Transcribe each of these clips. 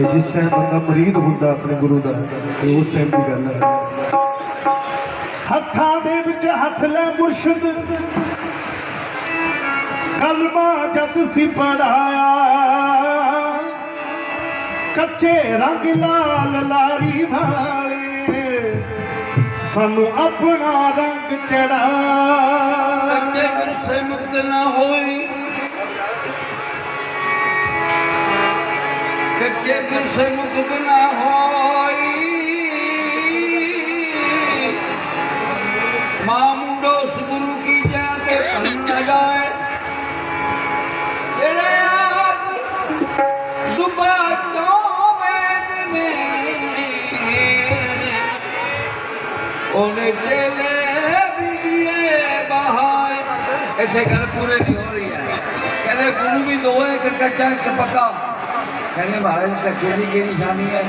ਤੇ ਜਿਸ ਟਾਈਮ ਬੰਦਾ ਮਰੀਦ ਹੁੰਦਾ ਆਪਣੇ ਗੁਰੂ ਦਾ, ਤੇ ਉਸ ਟਾਈਮ ਦੀ ਗੱਲ ਹੈ। ਹੱਥਾਂ ਦੇ ਵਿੱਚ ਹੱਥ ਲੈ ਮੁਰਸ਼ਿਦ। ਕਲਮਾ ਜਦ ਸੀ ਪੜਾਇਆ। ਕੱਚੇ ਰੰਗ ਲਾਲ ਲਾਰੀ ਵਾਲੇ। ਸਾਨੂੰ ਆਪਣਾ ਰੰਗ ਚੜਾ ਕੱਚੇ ਗੁਰੂ ਮੁਕਤ ਨਾ ਹੋਈ ਕੱਚੇ ਗੁਰੂ ਸੇ ਮੁਕਤ ਨਾ ਹੋਈ ਮਾਂ ਮੁੰਡੋ ਉਸ ਗੁਰੂ ਕੀ ਜਾ ਕੇ ਭੰਨ ਨਾ ਜਾਏ ਜਿਹੜੇ ਆਪ ਦੁਬਾ ਚੋਂ ਵੇਦ ਨੇ ਉਹਨੇ ਚੇਲੇ ਵੀਏ ਬਹਾਏ ਇੱਥੇ ਗੱਲ ਪੂਰੇ ਨਹੀਂ ਹੋ ਰਹੀ ਹੈ ਕਹਿੰਦੇ ਗੁਰੂ ਵੀ ਦੋ ਹੈ ਇੱਕ ਕੱਚਾ ਇੱਕ ਪੱਕਾ ਕਹਿੰਦੇ ਮਹਾਰਾਜ ਕੱਚੇ ਦੀ ਕੀ ਨਿਸ਼ਾਨੀ ਹੈ?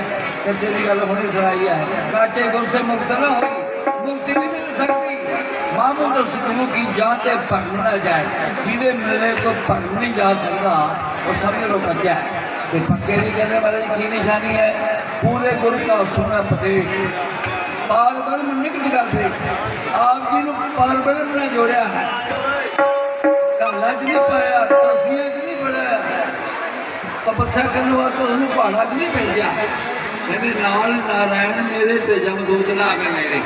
ਕੱਚੇ ਦੀ ਗੱਲ ਹੁਣੇ ਸੁਣਾਈ ਹੈ। ਕੱਚੇ ਗੁਰ ਮੁਕਤ ਨਾ ਹੋਈ, ਮੁਕਤੀ ਨਹੀਂ ਮਿਲ ਸਕਦੀ। ਮਾਮੂ ਦਾ ਕੀ ਜਾਨ ਤੇ ਭਰਨ ਨਾ ਜਾਏ। ਜਿਹਦੇ ਮਿਲਣੇ ਤੋਂ ਭਰਨ ਨਹੀਂ ਜਾ ਸਕਦਾ, ਉਹ ਸਮਝ ਲੋ ਕੱਚਾ ਹੈ। ਤੇ ਪੱਕੇ ਦੀ ਕਹਿੰਦੇ ਮਹਾਰਾਜ, ਕੀ ਨਿਸ਼ਾਨੀ ਹੈ? ਪੂਰੇ ਗੁਰੂ ਦਾ ਸੁਣਾ ਉਪਦੇਸ਼ ਪਾਰ ਬ੍ਰਹਮ ਨਿਕਟ ਗੱਲ ਤੇ ਆਪ ਜੀ ਨੂੰ ਪਾਰ ਬ੍ਰਹਮ ਨੇ ਜੋੜਿਆ ਹੈ। ਕਾਲਾ ਜੀ ਨਹੀਂ ਪਾਇਆ। ਤਪੱਸਿਆ ਕਰਨ ਵਾਸਤੇ ਉਹਨੂੰ ਪਹਾੜਾ ਜੀ ਨਹੀਂ ਭੇਜਿਆ ਕਹਿੰਦੇ, ਨਾਲ ਨਾਰਾਇਣ ਮੇਰੇ ਤੇ ਜਮ ਨਾ ਆ ਗਏ ਮੇਰੇ।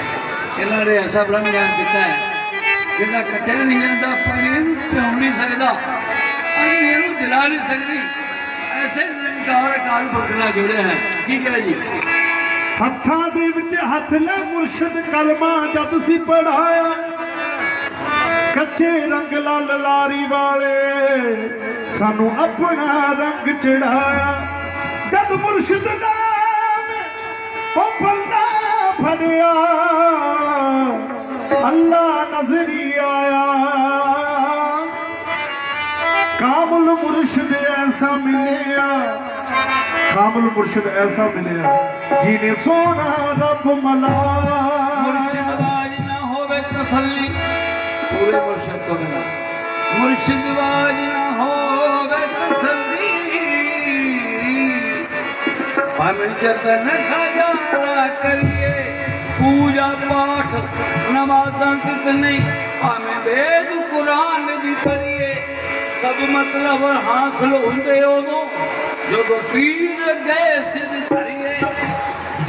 ਇਹਨਾਂ ਨੇ ਐਸਾ ਬ੍ਰਹਮ ਗਿਆਨ ਦਿੱਤਾ ਹੈ, ਜਿਹਦਾ ਕੱਟਿਆ ਨਹੀਂ ਜਾਂਦਾ ਪਾਣੀ ਇਹਨੂੰ ਪਿਉ ਨਹੀਂ ਸਕਦਾ। ਪਾਣੀ ਇਹਨੂੰ ਦਿਲਾ ਨਹੀਂ ਸਕਦੀ। ਐਸੇ ਨਿਰੰਕਾਰ ਕਾਲ ਭਗਣਾ ਜੋੜਿਆ ਹੈ। ਕੀ ਕਹੇ ਜੀ? ਹੱਥਾਂ ਦੇ ਵਿੱਚ ਹੱਥ ਲੈ ਮੁਰਸ਼ਦ ਕਲਮਾ ਜਦ ਸੀ ਪੜਾਇਆ ਕੱਚੇ ਰੰਗ ਲਾਲ ਲਾਰੀ ਵਾਲੇ। ਸਾਨੂੰ ਆਪਣਾ ਰੰਗ ਚੜਾਇਆ। ਜਦ ਮੁਰਸ਼ਿਦ ਨਾਮ ਉਹ ਪੱਲਾ ਫੜਿਆ ਅੱਲਾ ਨਜ਼ਰੀ ਆਇਆ। ਕਾਮਲ ਮੁਰਸ਼ਿਦ ਐਸਾ ਮਿਲਿਆ। ਕਾਮਲ ਮੁਰਸ਼ਿਦ ਐਸਾ ਮਿਲਿਆ ਜਿਹਨੇ ਸੋਹਣਾ ਰੱਬ ਮਲਾਇਆ। ਮੁਰਸ਼ਿਦ ਬਾਜ ਨਾ ਹੋਵੇ ਤਸੱਲੀ। ਪੂਰੇ ਮੁਰਸ਼ਿਦ ਤੋਂ ਬਿਨਾ। ਮੁਰਸ਼ਿਦ ਬਾਜ ਨਾ ਹੋਵੇ ਜਤਨ ਖਜ਼ਾਨਾ ਕਰੀਏ, ਪੂਜਾ ਪਾਠ, ਨਮਾਜ਼ਾਂ ਕਿਤ ਨਹੀਂ, ਭਾਵੇਂ ਵੇਦ ਕੁਰਾਨ ਵੀ ਪੜ੍ਹੀਏ। ਸਭ ਮਤਲਬ ਹਾਸਲ ਹੁੰਦੇ ਉਦੋਂ, ਜਦੋਂ ਪੀਰ ਗਏ ਸਿਰ ਧਰੀਏ।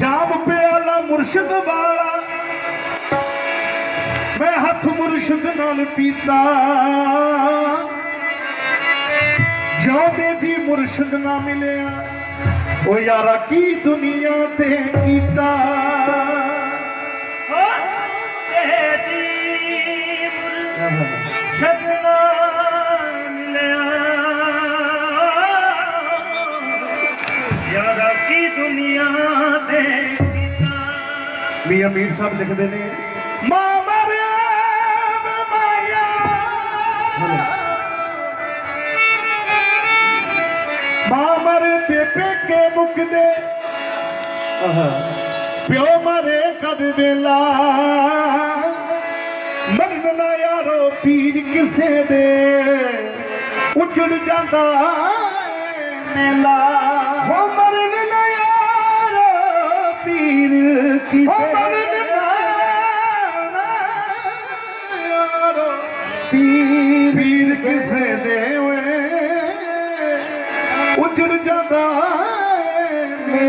ਜਾਮ ਪਿਆਲਾ ਮੁਰਸ਼ਿਦ ਵਾਲਾ, ਮੈਂ ਹੱਥ ਮੁਰਸ਼ਿਦ ਨਾਲ ਪੀਤਾ। ਜਿਉਂਦੇ ਦੀ ਮੁਰਸ਼ਿਦ ਨਾ ਮਿਲਿਆ ਉਹ ਯਾਰਾ ਕੀ ਦੁਨੀਆ ਤੇ ਕੀਤਾ ਯਾਰਾ ਕੀ ਦੁਨੀਆ ਦੇ ਮੀਆਂ ਮੀਰ ਮੁਕਦੇ ਆਹਾ ਪਿਓ ਮਰੇ ਕਦ ਵੇਲਾ ਮਰਨ ਨਾ ਯਾਰੋ ਪੀਰ ਕਿਸੇ ਦੇ ਉਜੜ ਜਾਂਦਾ ਏ ਮੇਲਾ ਹੋ ਮਰਨ ਨਾ ਯਾਰੋ ਪੀਰ ਕਿਸੇ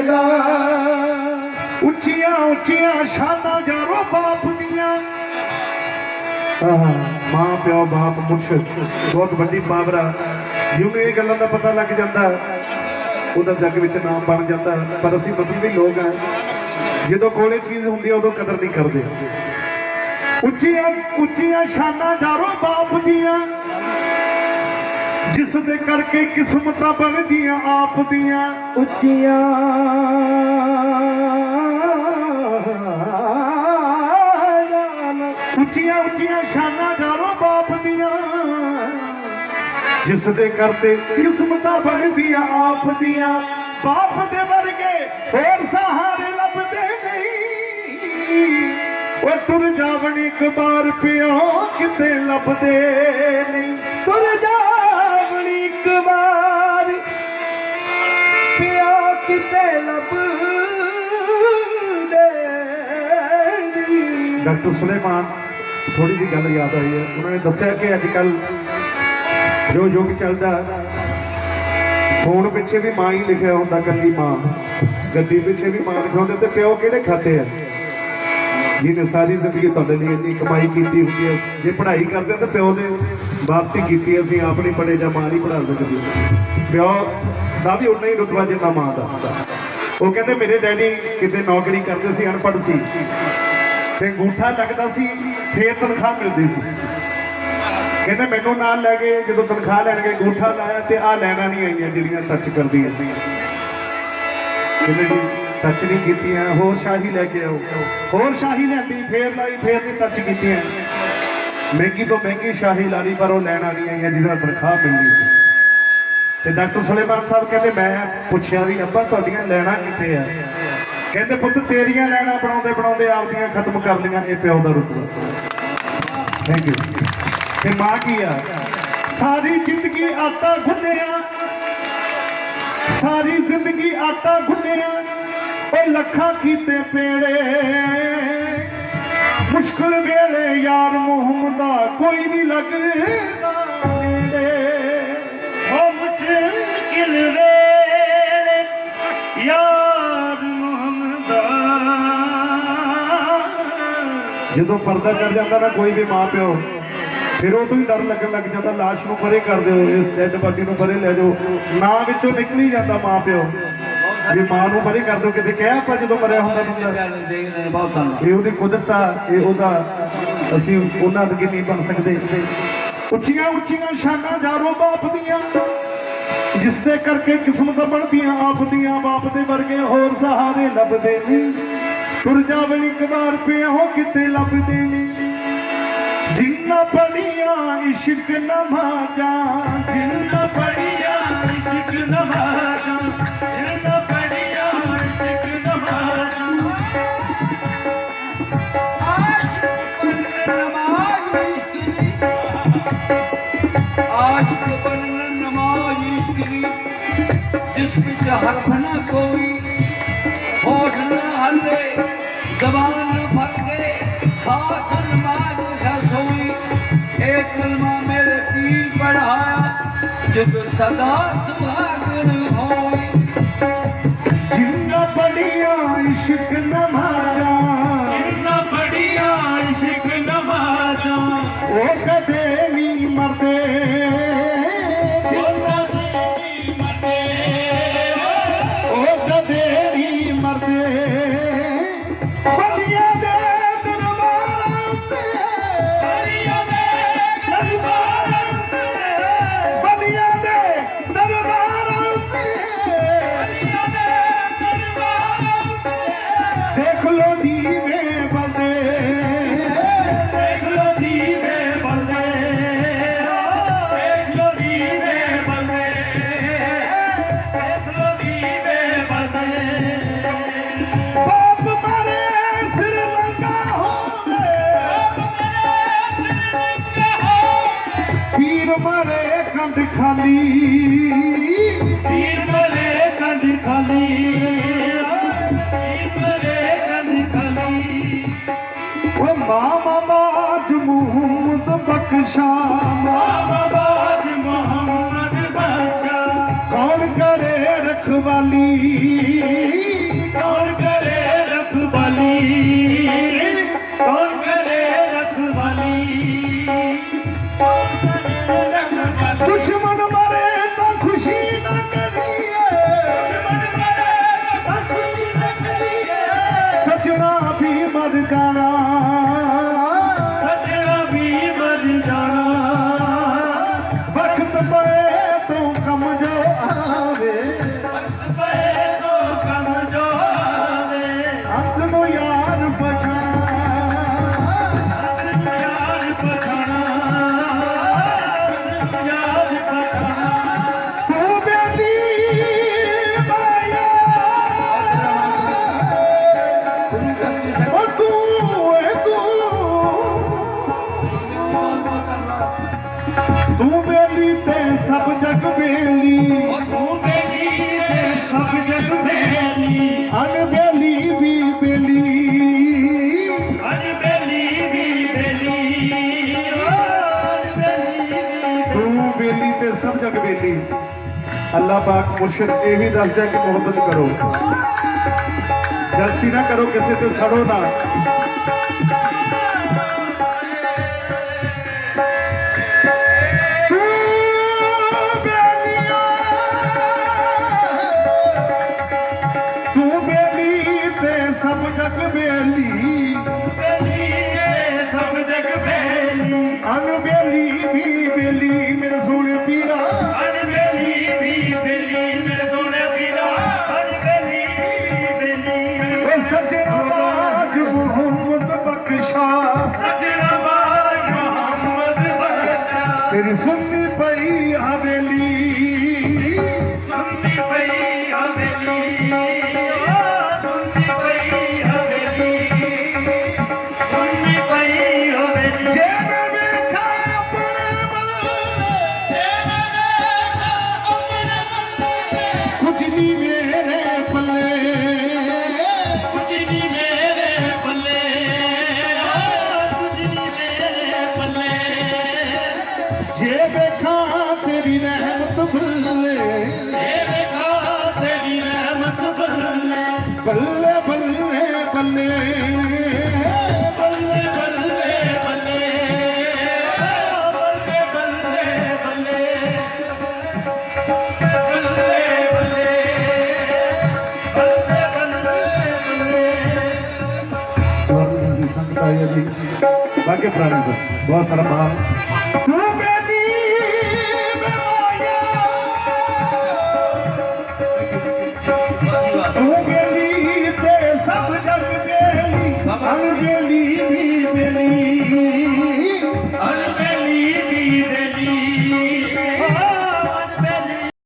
ਮੇਲਾ ਉੱਚੀਆਂ ਉੱਚੀਆਂ ਸ਼ਾਨਾਂ ਯਾਰੋ ਬਾਪ ਦੀਆਂ। ਮਾਂ, ਪਿਓ, ਬਾਪ, ਮੁਰਸ਼ਿਦ, ਬਹੁਤ ਵੱਡੀ ਪਾਵਰ। ਆ ਜਿਉਂ ਇਹ ਗੱਲਾਂ ਦਾ ਪਤਾ ਲੱਗ ਜਾਂਦਾ, ਉਹਦਾ ਜੱਗ ਵਿੱਚ ਨਾਮ ਬਣ ਜਾਂਦਾ। ਪਰ ਅਸੀਂ ਬੱਬੀ ਵੀ ਲੋਕ ਆ। ਜਦੋਂ ਕੋਲੇ ਚੀਜ਼ ਹੁੰਦੀ ਆ, ਉਦੋਂ ਕਦਰ ਨਹੀਂ ਕਰਦੇ। ਉੱਚੀਆਂ ਉੱਚੀਆਂ ਸ਼ਾਨਾਂ ਯਾਰੋ ਬਾਪ ਦੀਆਂ। ਜਿਸ ਦੇ ਕਰਕੇ ਕਿਸਮਤਾਂ ਬਣਦੀਆਂ ਆਪ ਦੀਆਂ। ਉੱਚੀਆਂ। ਉੱਚੀਆਂ ਉੱਚੀਆਂ ਸ਼ਾਨਾਂ ਯਾਰੋ ਬਾਪ ਦੀਆਂ। ਜਿਸ ਦੇ ਕਰਤੇ ਕਿਸਮਤਾਂ ਬਣਦੀਆਂ ਆਪ ਦੀਆਂ। ਬਾਪ ਦੇ ਵਰਗੇ ਹੋਰ ਸਹਾਰੇ ਲੱਭਦੇ ਨਹੀਂ। ਉਹ ਤੁਰ ਜਾਵਣ ਇੱਕ ਵਾਰ ਪਿਓ ਕਿਤੇ ਲੱਭਦੇ ਨਹੀਂ। ਤੁਰ ਇੱਕ ਵਾਰ ਪਿਆ ਕਿਤੇ ਲੱਭਦੇ ਡਾਕਟਰ ਸੁਲੇਮਾਨ ਥੋੜੀ ਜਿਹੀ ਗੱਲ ਯਾਦ ਆਈ ਹੈ। ਉਹਨਾਂ ਨੇ ਦੱਸਿਆ ਕਿ ਅੱਜ ਕੱਲ ਜੋ ਯੁੱਗ ਚੱਲਦਾ, ਫੋਨ ਪਿੱਛੇ ਵੀ ਮਾਂ ਹੀ ਲਿਖਿਆ ਹੁੰਦਾ ਕੱਲੀ ਮਾਂ। ਗੱਡੀ ਪਿੱਛੇ ਵੀ ਮਾਂ ਲਿਖਿਆ ਹੁੰਦਾ, ਤੇ ਪਿਓ ਕਿਹੜੇ ਖਾਤੇ ਆ? ਜਿਹਨੇ ਸਾਰੀ ਜ਼ਿੰਦਗੀ ਤੁਹਾਡੇ ਲਈ ਇੰਨੀ ਕਮਾਈ ਕੀਤੀ ਹੁੰਦੀ ਹੈ। ਜੇ ਪੜ੍ਹਾਈ ਕਰਦੇ ਤਾਂ ਪਿਓ ਦੇ ਬਾਪ ਕੀਤੀ ਅਸੀਂ ਆਪ ਨਹੀਂ ਪੜ੍ਹੇ ਜਾਂ ਮਾਂ ਨਹੀਂ ਪੜ੍ਹਾ ਸਕਦੀ। ਪਿਓ ਦਾ ਵੀ ਉਨਾ ਹੀ ਰੁਤਬਾ ਜਿੰਨਾ ਮਾਂ ਦਾ ਉਹ ਕਹਿੰਦੇ, ਮੇਰੇ ਡੈਡੀ ਕਿਤੇ ਨੌਕਰੀ ਕਰਦੇ ਸੀ, ਅਨਪੜ੍ਹ ਸੀ। ਤੇ ਅੰਗੂਠਾ ਲੱਗਦਾ ਸੀ, ਫੇਰ ਤਨਖਾਹ ਮਿਲਦੀ ਸੀ। ਕਹਿੰਦੇ, ਮੈਨੂੰ ਨਾਲ ਲੈ ਕੇ ਜਦੋਂ ਤਨਖਾਹ ਲੈਣ ਗਏ, ਅੰਗੂਠਾ ਲਾਇਆ ਤੇ ਆ ਲੈਣਾ ਨਹੀਂ ਆਈਆਂ ਜਿਹੜੀਆਂ ਟੱਚ ਕਰਦੀਆਂ। ਕਹਿੰਦੇ ਟੱਚ ਨਹੀਂ ਕੀਤੀਆਂ, ਹੋਰ ਸ਼ਾਹੀ ਲੈ ਕੇ ਆਓ। ਹੋਰ ਸ਼ਾਹੀ ਲੈਂਦੀ, ਫੇਰ ਲਾਈ, ਫੇਰ ਨਹੀਂ ਟੱਚ ਕੀਤੀਆਂ। ਮਹਿੰਗੀ ਤੋਂ ਮਹਿੰਗੀ ਸ਼ਾਹੀ ਲਾ ਪਰ ਉਹ ਲੈਣ ਨਹੀਂ ਆਈਆਂ ਜਿਹਦਾ ਤਨਖਾਹ ਮਿਲਦੀ ਸੀ। ਤੇ ਡਾਕਟਰ ਸੁਲੇਮਾਨ ਸਾਹਿਬ ਕਹਿੰਦੇ, ਮੈਂ ਪੁੱਛਿਆ ਵੀ, ਅੱਬਾ, ਤੁਹਾਡੀਆਂ ਲੈਣਾ ਕਿੱਥੇ ਆ? ਕਹਿੰਦੇ, ਪੁੱਤ, ਤੇਰੀਆਂ ਲੈਣਾ ਬਣਾਉਂਦੇ ਬਣਾਉਂਦੇ ਆਪਦੀਆਂ ਖਤਮ ਕਰ ਲਈਆਂ, ਇਹ ਪਿਓ ਦਾ ਰੁਤਬਾ। ਥੈਂਕ ਯੂ ਤੇ ਮਾਂ ਕੀ ਆ? ਸਾਰੀ ਜ਼ਿੰਦਗੀ ਆਟਾ ਗੁੰਨਿਆ। ਸਾਰੀ ਜ਼ਿੰਦਗੀ ਆਟਾ ਗੁੰਨਿਆ। ਉਹ ਲੱਖਾਂ ਕੀਤੇ ਪੇੜੇ ਮੁਸ਼ਕਲ ਵੇਲੇ ਯਾਰ ਮੁਹੰਮਦਾ ਕੋਈ ਨਹੀਂ ਲੱਗਦਾ ਨੇੜੇ ਉਹ ਮੁਸ਼ਕਿਲ ਵੇਲੇ ਯਾਰ ਮੁਹੰਮਦਾ ਜਦੋਂ ਪਰਦਾ ਚੜ ਜਾਂਦਾ ਨਾ ਕੋਈ ਵੀ ਮਾਂ ਪਿਓ, ਫਿਰ ਉਹ ਤੋਂ ਹੀ ਡਰ ਲੱਗਣ ਲੱਗ ਜਾਂਦਾ, ਲਾਸ਼ ਨੂੰ ਪਰੇ ਕਰ ਦਿਓ, ਇਸ ਡੈਡ ਬਾਡੀ ਨੂੰ ਪਰੇ ਲੈ ਜਾਓ। ਨਾਂ ਵਿੱਚੋਂ ਨਿਕਲ ਹੀ ਜਾਂਦਾ ਮਾਂ ਪਿਓ। ਵੀ ਮਾਂ ਨੂੰ ਪਰੇ ਕਰ ਕਿਤੇ ਕਹਿ ਆਪਾਂ ਜਦੋਂ ਮਰਿਆ ਹੁੰਦਾ ਬੰਦਾ। ਨੇ ਇਹ ਉਹਦੀ ਕੁਦਰਤ ਆ ਇਹ ਉਹਦਾ ਅਸੀਂ ਉਹਨਾਂ ਦੇ ਨਹੀਂ ਬਣ ਸਕਦੇ। ਉੱਚੀਆਂ ਉੱਚੀਆਂ ਸ਼ਾਨਾਂ ਜਾਰੋ ਬਾਪ ਦੀਆਂ ਜਿਸ ਦੇ ਕਰਕੇ ਕਿਸਮਤ ਬਣਦੀਆਂ ਆਪ ਦੀਆਂ ਬਾਪ ਦੇ ਵਰਗੇ ਹੋਰ ਸਹਾਰੇ ਲੱਭਦੇ ਨਹੀਂ। ਤੁਰ ਜਾਵਣ ਇੱਕ ਵਾਰ ਪਿਆ ਹੋ ਕਿਤੇ ਲੱਭਦੇ ਨਹੀਂ। ਜਿੰਨਾ ਪੜੀਆਂ ਇਸ਼ਕ ਨਮਾਜ਼ਾਂ ਜਿੰਨਾ ਪੜੀਆਂ ਨਮਾਜ਼ ਜਿਸ ਵਿੱਚ ਹਰਫ ਨਾ ਕੋਈ, ਹੋਠ ਨਾ ਹੱਲੇ, ਜ਼ਬਾਨ ਨਾ ਫਰਕੇ ਖਾਸ ਨਮਾਜ਼ ਸੋਈ। ਇਹ ਕਲਮਾ ਮੇਰੇ ਪੀਰ ਪੜਾਇਆ ਜਿਦ ਸਦਾ ਸੁਹਾਗਣ ਹੋਈ। ਜਿੰਨਾ ਪੜੀਆਂ ਇਸ਼ਕ ਨਮਾਜ਼ਾਂ সমা ਤੂੰ ਬੇਲੀ ਤੇ ਸਭ ਜਗ ਬੇਲੀ। ਤੂੰ ਬੇਲੀ ਤੇ ਸਭ ਜਗ ਬੇਲੀ। ਅਨ ਬੇਲੀ ਵੀ ਬੇਲੀ। ਅਨ ਬੇਲੀ ਵੀ ਬੇਲੀ। ਤੂੰ ਬੇਲੀ ਤੇ ਸਭ ਜਗ ਬੇਲੀ। ਅੱਲਾਹ ਪਾਕ ਮੁਰਸ਼ਿਦ ਇਹੀ ਦੱਸਦਾ ਕਿ ਮੁਹੱਬਤ ਕਰੋ। ਜਲਸੀ ਨਾ ਕਰੋ ਕਿਸੇ ਤੇ ਸੜੋ ਨਾ। बसाल